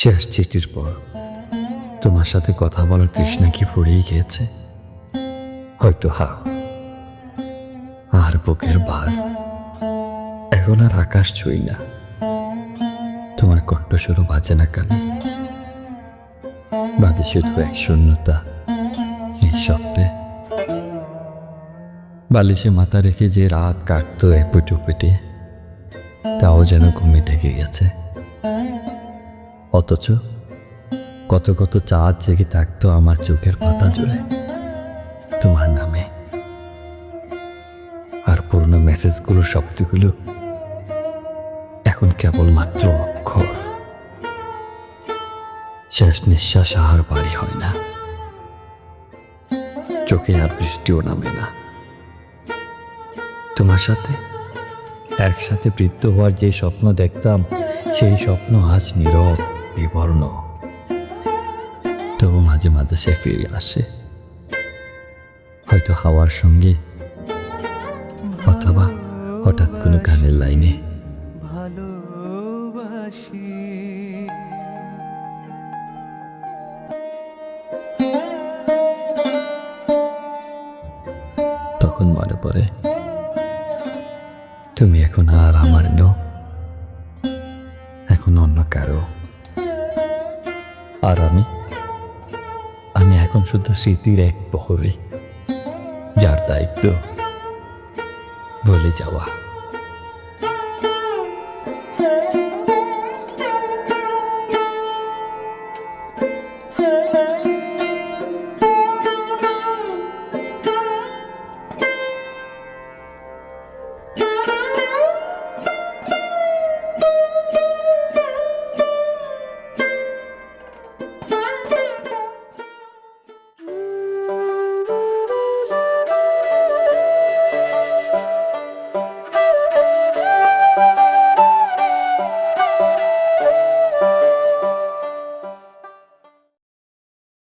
শেষ চিঠির পর তোমার সাথে কথা বলার তৃষ্ণা কি ফুরিয়ে গিয়েছে? হয়তো হা আর বুকের বার এখন আর আকাশ ছুঁই না। তোমার কণ্ঠস্বরও বাজে না কেন? বাজে শুধু এক শূন্যতা। নিঃশব্দে বালিশে মাথা রেখে যে রাত কাটতো এপুটু পেটে তাও যেন ঘুমে ঢেকে গেছে। অথচ কত কত চাঁদ জেগে থাকতো আমার চোখের পাতা জুড়ে তোমার নামে। আর পুরনো মেসেজগুলো, শব্দগুলো এখন কেবলমাত্র অক্ষর। শেষ নিঃশ্বাস আর বাড়ি হয় না। চোখে আর বৃষ্টিও নামে না। তোমার সাথে, একসাথে বৃদ্ধ হওয়ার যে স্বপ্ন দেখতাম, সেই স্বপ্ন আজ নীরব। বিবর্ণ। তবু মাঝে মাঝে সে ফিরে আসে। হয়তো হাওয়ার সঙ্গে অথবা হঠাৎ কোনো গানের লাইনে। ভালোবাসি। তখন মনে পড়ে তুমি এখন আর আমার নো এখন অন্য কারও। আর আমি আমি এখন শুধু স্মৃতির এক প্রহরী যার দায়িত্ব বলে যাওয়া।